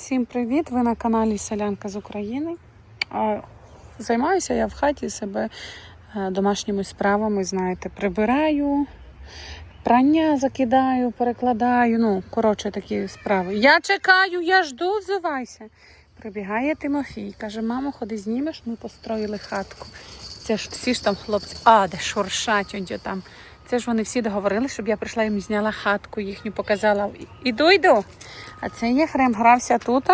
Всім привіт! Ви на каналі Селянка з України. Займаюся я в хаті себе е, домашніми справами, знаєте, прибираю, прання закидаю, перекладаю. Ну, коротше, такі справи. Я чекаю, я жду, взивайся. Прибігає Тимофій, каже, мамо, ходи знімеш, ми построїли хатку. Це ж всі ж там хлопці, а, де шуршать, там. Це ж вони всі договорили, щоб я прийшла їм зняла хатку, їхню показала. Іду, йду. А це Єфрем грався тут.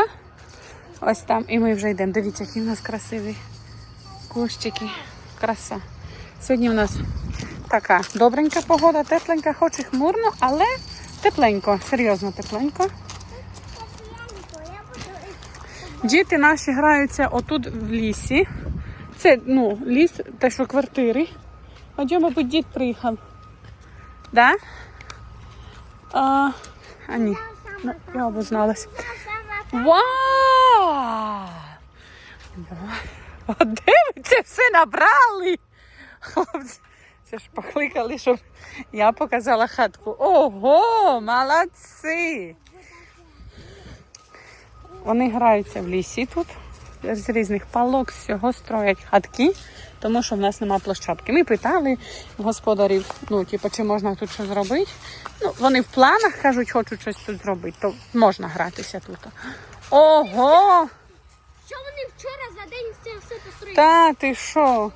Ось там. І ми вже йдемо. Дивіться, які в нас красиві кущики. Краса. Сьогодні в нас така добренька погода, тепленька, хоч і хмурно, але тепленько, серйозно тепленько. Діти наші граються отут в лісі. Це ну, ліс, те, що квартири. А де, мабуть, дід приїхав. Да? А, а ні, Ну, я обозналась. Вау! От де все набрали? Хлопці, це ж покликали, щоб я показала хатку. Ого, молодці! Вони граються в лісі тут. З різних палок, з всього строять хатки, тому що в нас нема площадки. Ми питали господарів, ну, типу, чи можна тут щось зробити. Ну, вони в планах кажуть, хочуть щось тут зробити, то можна гратися тут. Ого! Що вони вчора за день це все построїли? Та ти що?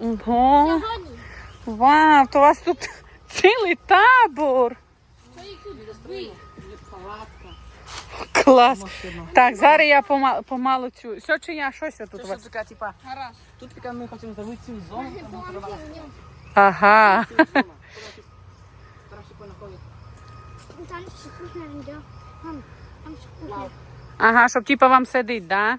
Ого! Сьогодні. Вау, то у вас тут цілий табор. Їх тут ви? Клас. Так, зараз я помалу, помалу цю. Все чи я щось тут у Це вас? що така, типа, Гаразд. тут така ми хочемо зробити цю зону, там Ага. цю зону. Зараз понаходить. Там ще кухня йде. Там, там ще кухня. Ага, щоб типа вам сидить, да?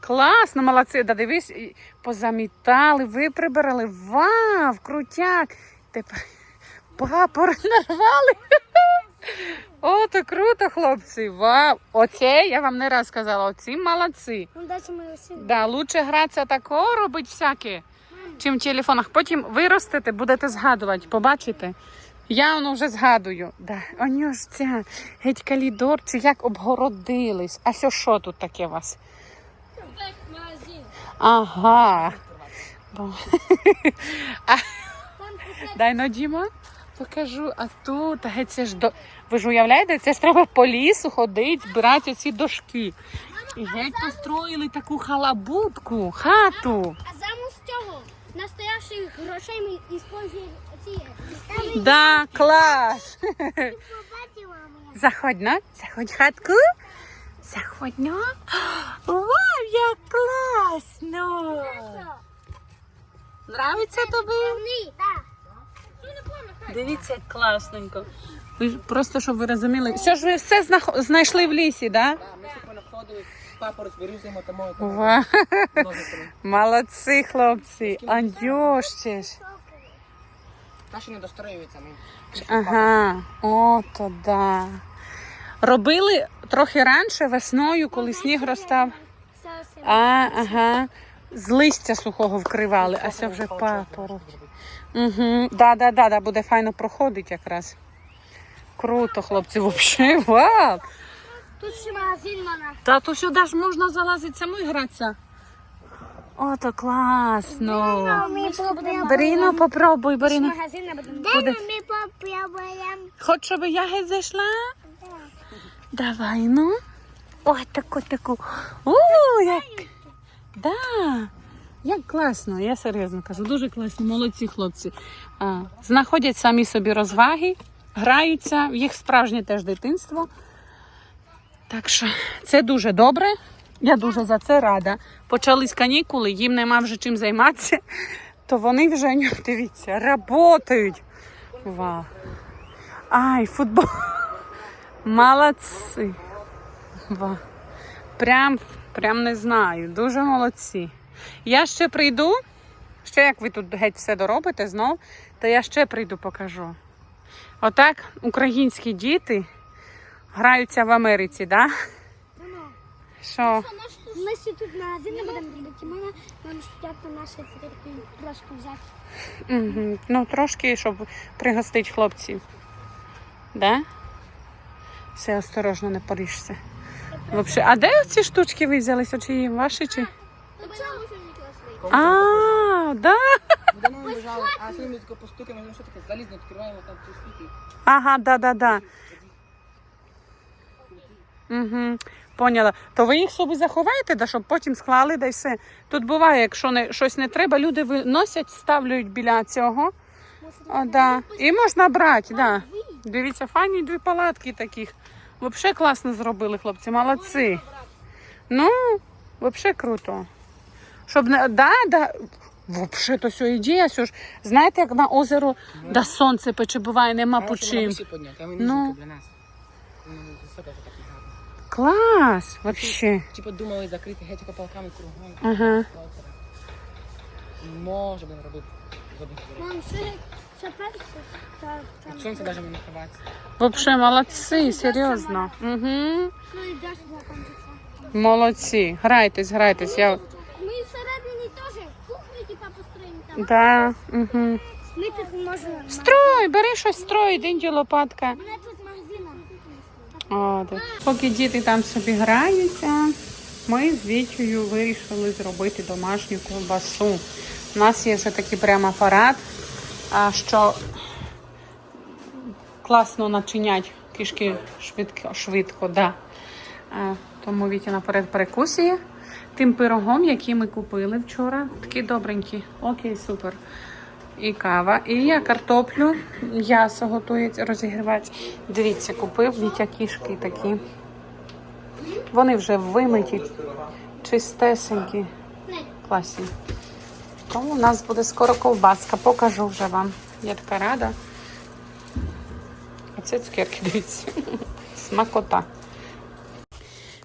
Класно, молодці. Да дивись, і позамітали, ви прибирали. Вау, крутяк. Тепер папор нарвали. О, то круто, хлопці. Вау. Оце я вам не раз казала, оці молодці. Ну, ми. Да, лучше гратися тако, робить всяке, чим в телефонах. Потім виростете, будете згадувати, побачите. Я воно вже згадую. Да. О ж ця геть калідор, чи як обгородились. А що, що тут таке у вас? Ага. Дай ну, Діма, покажу. А тут, а геть це ж до. Ви ж уявляєте, це ж треба по лісу ходити, збирати оці дошки. І геть построїли таку халабутку, хату. А замість цього настоящих грошей ми используємо ці. Да, клас. Заходь, на, заходь в хатку. Заходь, на. Вау, як класно. Нравиться тобі? Дивіться, як класненько. Ви просто, щоб ви розуміли. Все ж ви все знайшли в лісі, да? Так, ми ще понаходили, папороть вирізуємо та там Молодці, хлопці. Ж. Та не достроюється. Ми. Ага, ото да. Робили трохи раніше, весною, коли сніг розстав. Все, все. А, ага. З листя сухого вкривали, а це вже папороть. Угу. Да, да, да, да, буде файно проходить якраз. Круто, хлопці, взагалі. Вау! Тут ще магазин вона. Та то сюди ж можна залазити самою гратися. Ото класно. Ми. Баріно, попробуй, Баріно. Будемо. Ми попробуємо. Хоч щоб я геть зайшла? Давай, ну. Ой, таку, таку. О, як. Да. Як класно, я серйозно кажу, дуже класно, молодці хлопці. А, знаходять самі собі розваги, граються, в їх справжнє теж дитинство. Так що це дуже добре. Я дуже за це рада. Почались канікули, їм нема вже чим займатися, то вони вже дивіться, работають. Вау. Ай, футбол. Молодці. Ва. Прям, прям не знаю. Дуже молодці. Я ще прийду. Ще як ви тут геть все доробите знов, то я ще прийду покажу. Отак українські діти граються в Америці, да? Що? Ми ще тут магазин не будемо робити. Ми нам спочатку наші фотки трошки взяти. Угу. Ну, трошки, щоб пригостити хлопців. Да? Все, осторожно, не поріжся. Вообще, а де ці штучки ви взялися? Чи ваші чи? А, да. Де ми а сьогодні ми тако постукаємо, ну що таке, залізно відкриваємо там ці штуки. Ага, да, да, да. Угу, поняла. То ви їх собі заховаєте, да, щоб потім склали, да й все. Тут буває, якщо не, щось не треба, люди виносять, ставлять біля цього. О, да. І можна брати, да. Дивіться, файні дві палатки таких. Взагалі класно зробили, хлопці, молодці. Ну, взагалі круто. Щоб не. Да, да. Взагалі, то все ідея, все ж. Знаєте, як на озеро, да сонце пече, буває, нема по чим. Ну. Ну. Клас, вообще. Типу думали закрити геть ополками кругом. Ага. Може будемо робити. Зробити. Мам, ще це перше. Та, Від там, сонця навіть не ховатися. Вообще молодці, серйозно. Угу. ну. Молодці. Грайтесь, грайтесь. Я... Ми всередині теж кухню типа построїмо там. Да. Угу. Ми тут можемо. Строй, бери щось строй, динді лопатка. Мене тут магазина. О. Поки діти там собі граються, ми з Вітєю вирішили зробити домашню ковбасу. У нас є вже такий прям апарат, що класно начинять кишки швидко, швидко да. Тому Вітя наперед перекусує тим пирогом, який ми купили вчора. Такий добренький. Окей, супер. І кава. І я картоплю, м'ясо готують, розігрівати. Дивіться, купив Вітя кішки такі. Вони вже вимиті, чистесенькі, класні. Тому у нас буде скоро ковбаска, покажу вже вам. Я така рада. А це цукерки, дивіться. Смакота.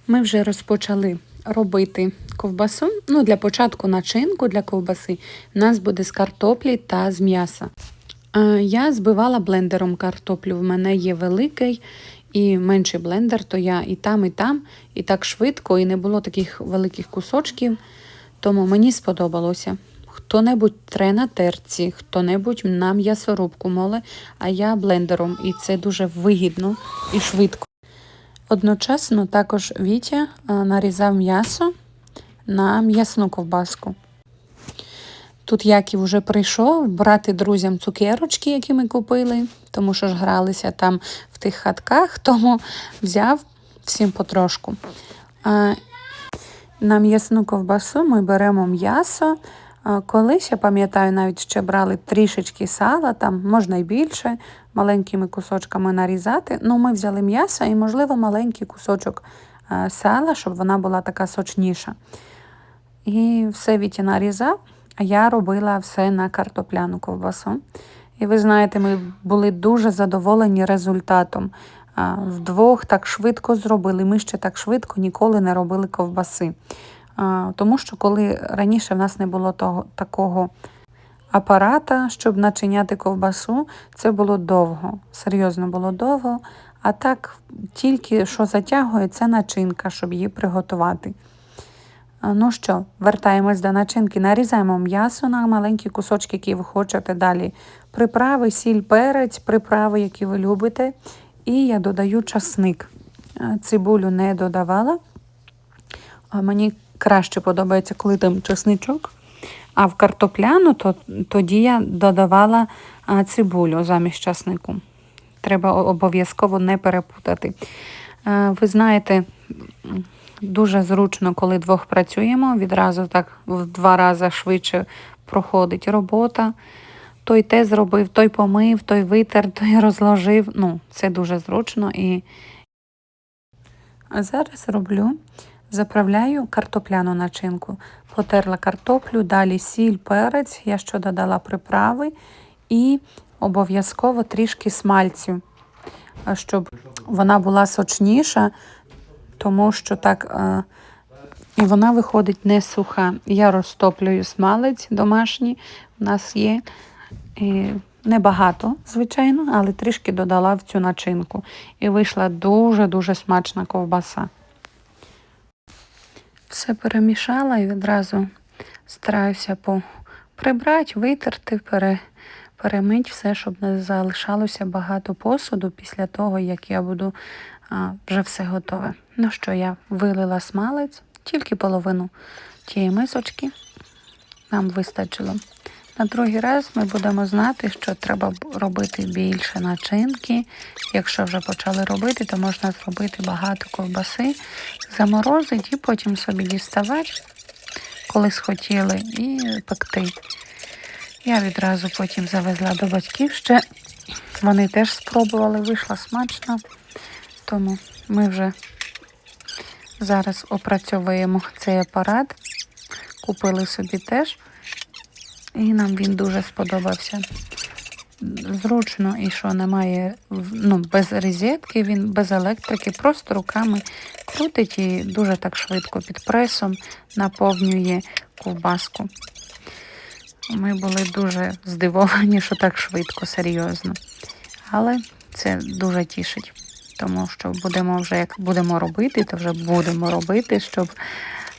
Ми вже розпочали робити ковбасу. Ну, для початку начинку для ковбаси у нас буде з картоплі та з м'яса. Я збивала блендером картоплю. В мене є великий і менший блендер, то я і там, і там, і так швидко, і не було таких великих кусочків. Тому мені сподобалося. Хто-небудь тре на терці, хто-небудь на м'ясорубку моле, а я блендером. І це дуже вигідно і швидко. Одночасно також Вітя е, нарізав м'ясо на м'ясну ковбаску. Тут Яків вже прийшов брати друзям цукерочки, які ми купили, тому що ж гралися там в тих хатках, тому взяв всім потрошку. На м'ясну ковбасу ми беремо м'ясо. Колись, я пам'ятаю, навіть ще брали трішечки сала, там можна й більше, маленькими кусочками нарізати. Ну, ми взяли м'ясо і, можливо, маленький кусочок а, сала, щоб вона була така сочніша. І все Вітя нарізав, а я робила все на картопляну ковбасу. І ви знаєте, ми були дуже задоволені результатом. Вдвох так швидко зробили. Ми ще так швидко ніколи не робили ковбаси. Тому що коли раніше в нас не було того, такого апарата, щоб начиняти ковбасу, це було довго. Серйозно було довго. А так тільки що затягує, це начинка, щоб її приготувати. Ну що, вертаємось до начинки. Нарізаємо м'ясо на маленькі кусочки, які ви хочете далі. Приправи, сіль, перець, приправи, які ви любите. І я додаю часник. Цибулю не додавала. Мені краще подобається, коли там чесничок. А в картопляну то, тоді я додавала цибулю замість часнику. Треба обов'язково не перепутати. Ви знаєте, дуже зручно, коли двох працюємо, відразу так в два рази швидше проходить робота. Той те зробив, той помив, той витер, той розложив. Ну, це дуже зручно і. А зараз роблю, заправляю картопляну начинку. Потерла картоплю, далі сіль, перець, я що додала приправи і обов'язково трішки смальцю, щоб вона була сочніша, тому що так е, і вона виходить не суха. Я розтоплюю смалець домашній, у нас є. І небагато, звичайно, але трішки додала в цю начинку. І вийшла дуже-дуже смачна ковбаса. Все перемішала і відразу стараюся прибрати, витерти, пере, перемить все, щоб не залишалося багато посуду після того, як я буду а, вже все готове. Ну що, я вилила смалець, тільки половину тієї мисочки нам вистачило. На другий раз ми будемо знати, що треба робити більше начинки. Якщо вже почали робити, то можна зробити багато ковбаси, заморозити і потім собі діставати, коли схотіли, і пекти. Я відразу потім завезла до батьків ще. Вони теж спробували, вийшло смачно. Тому ми вже зараз опрацьовуємо цей апарат. Купили собі теж. І нам він дуже сподобався. Зручно і що немає ну, без розетки, він без електрики, просто руками крутить і дуже так швидко під пресом наповнює ковбаску. Ми були дуже здивовані, що так швидко, серйозно. Але це дуже тішить, тому що будемо вже як будемо робити, то вже будемо робити, щоб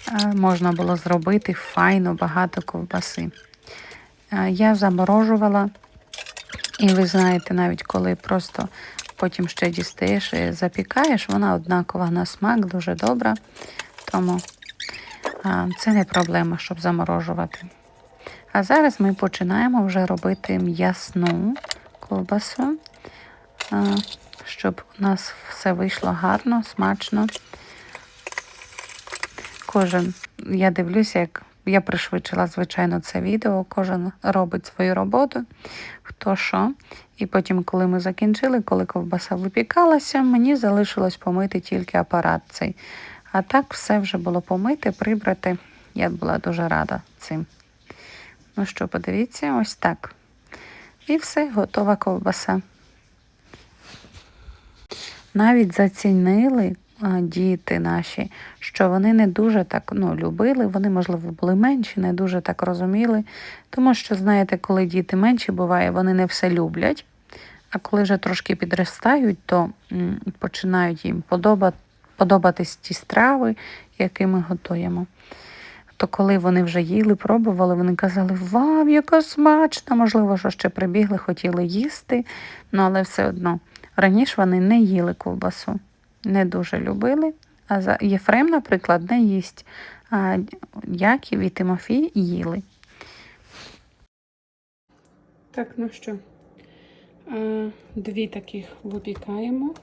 е, можна було зробити файно багато ковбаси. Е, Я заморожувала, і ви знаєте, навіть коли просто потім ще дістаєш і запікаєш, вона однакова на смак, дуже добра. Тому це не проблема, щоб заморожувати. А зараз ми починаємо вже робити м'ясну ковбасу, щоб у нас все вийшло гарно, смачно. Кожен, я дивлюся, як я пришвидшила, звичайно, це відео. Кожен робить свою роботу, хто що. І потім, коли ми закінчили, коли ковбаса випікалася, мені залишилось помити тільки апарат цей. А так все вже було помити, прибрати. Я була дуже рада цим. Ну що, подивіться, ось так. І все, готова ковбаса. Навіть зацінили діти наші, що вони не дуже так ну, любили, вони, можливо, були менші, не дуже так розуміли. Тому що, знаєте, коли діти менші буває, вони не все люблять. А коли вже трошки підростають, то починають їм подоба, подобатись ті страви, які ми готуємо. То коли вони вже їли, пробували, вони казали, вау, яка смачна! Можливо, що ще прибігли, хотіли їсти, ну але все одно. Раніше вони не їли ковбасу, не дуже любили. А за Єфрем, наприклад, не їсть. А Яків і Тимофій їли. Так, ну що, дві таких випікаємо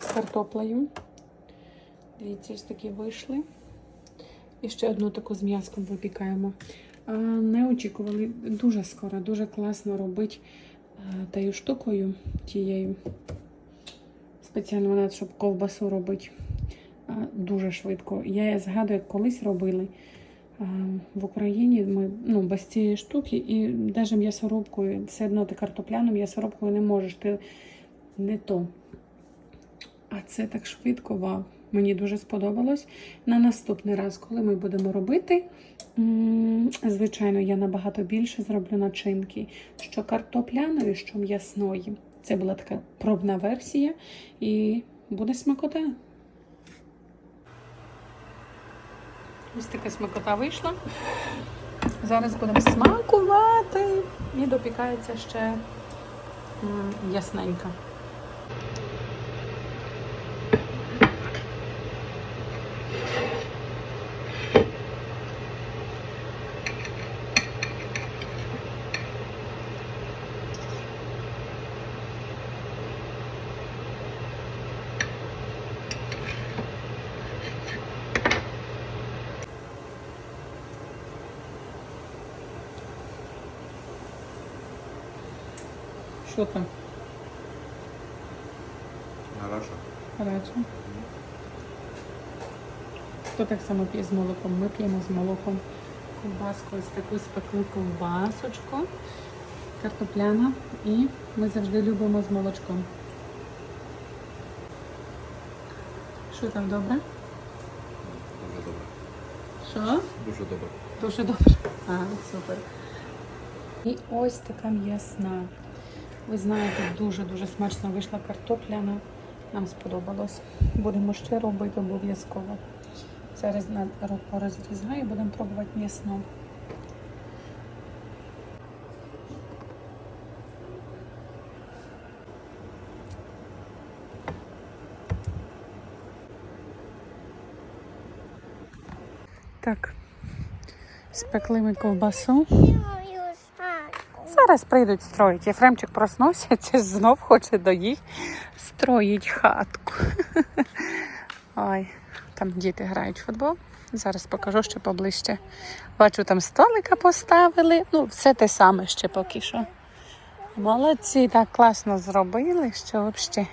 з картоплею. Дивіться, ось такі вийшли. І ще одну таку з м'язком випікаємо. Не очікували дуже скоро, дуже класно робити е, тією штукою, тією. Спеціально вона, щоб ковбасу робити дуже швидко. Я згадую, як колись робили в Україні. Ми ну, без цієї штуки і навіть м'ясорубкою, все одно ти картопляну м'ясорубкою не можеш. Ти не то. А це так швидко, вау. Мені дуже сподобалось. На наступний раз, коли ми будемо робити, звичайно, я набагато більше зроблю начинки, що картопляної, що м'ясної. Це була така пробна версія, і буде смакота. Ось така смакота вийшла. Зараз будемо смакувати і допікається ще м, Що там? Хорошо. Гаряче. Хто так само п'є з молоком? Ми п'ємо з молоком ковбаску, ось таку спекли ковбасочку, картопляна. І ми завжди любимо з молочком. Що там добре? Дуже добре. Що? Дуже добре. Дуже добре. А, супер. І ось така м'ясна. Ви знаєте, дуже-дуже смачно вийшла картопляна. Нам сподобалось. Будемо ще робити обов'язково. Зараз порозрізаю і будемо пробувати м'ясно. Так, спекли ми ковбасу. Зараз прийдуть строїть. Єфремчик проснувся, це знов хоче до їх строїть хатку. Ой, там діти грають в футбол. Зараз покажу ще поближче. Бачу, там столика поставили. Ну, все те саме ще поки що. Молодці, так класно зробили, що взагалі.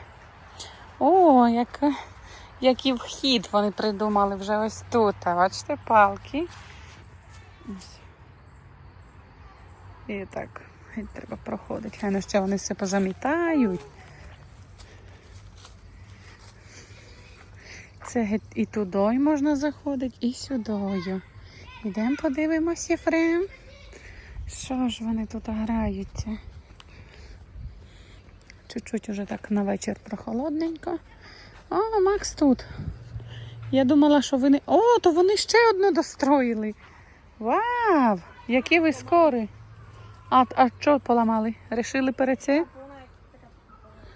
О, яка, який вхід вони придумали вже ось тут. Бачите, палки. І так, треба проходити. Хай ну ще вони все позамітають. Це і туди можна заходити, і сюди. Ідемо подивимося, Єфрем. Що ж вони тут граються? Чуть-чуть уже так на вечір прохолодненько. О, Макс тут. Я думала, що вони. О, то вони ще одну достроїли. Вау! Які ви скорі! А, а що поламали? Рішили перед цим?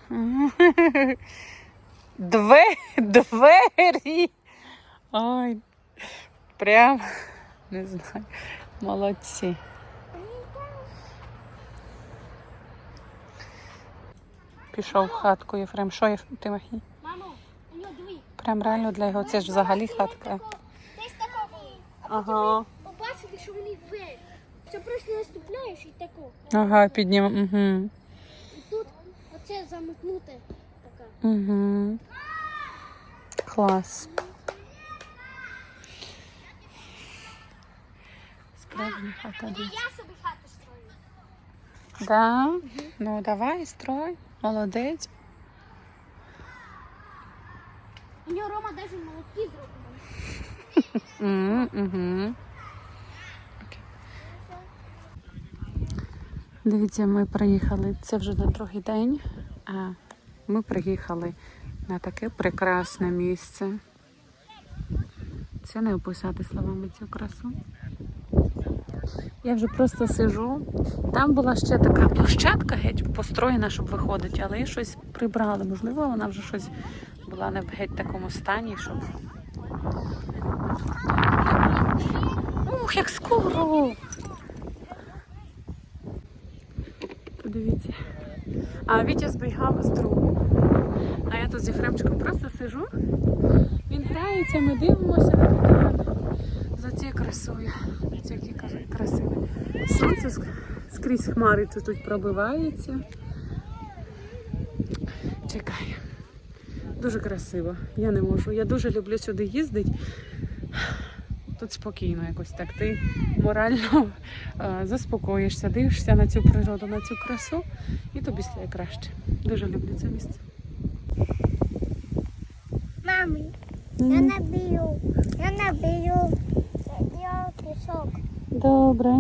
Две, двері. Ой, прям не знаю. Молодці. Пішов в хатку Єфрем. Що нього дві. Прям реально для його. Це ж взагалі хатка. Ага. Побачити, що вони вверх. Це просто наступляєш і тако. Ага, піднім. Угу. І тут оце замкнуте така. Угу. Клас. Справжня хата. Я собі хату строю. Да? Ну давай, строй. Молодець. У нього Рома навіть молотки зробив. Угу. Дивіться, ми приїхали. Це вже на другий день. А ми приїхали на таке прекрасне місце. Це не описати словами цю красу. Я вже просто сижу. Там була ще така площадка геть построєна, щоб виходити, але її щось прибрали. Можливо, вона вже щось була не в геть такому стані, щоб. Ух, як скоро! Подивіться. А Вітя збігав з другу. А я тут з Єфремчиком просто сижу. Він грається, ми дивимося наблюдаємо за цією красою. Це які красиве. Сонце ск- скрізь хмари чуть-чуть пробивається. Чекай. Дуже красиво. Я не можу. Я дуже люблю сюди їздити. Тут спокійно якось так. Ти морально е, заспокоїшся, дивишся на цю природу, на цю красу, і тобі стає краще. Дуже люблю це місце. Мамі, я набію. Я набію. Я пісок. Добре.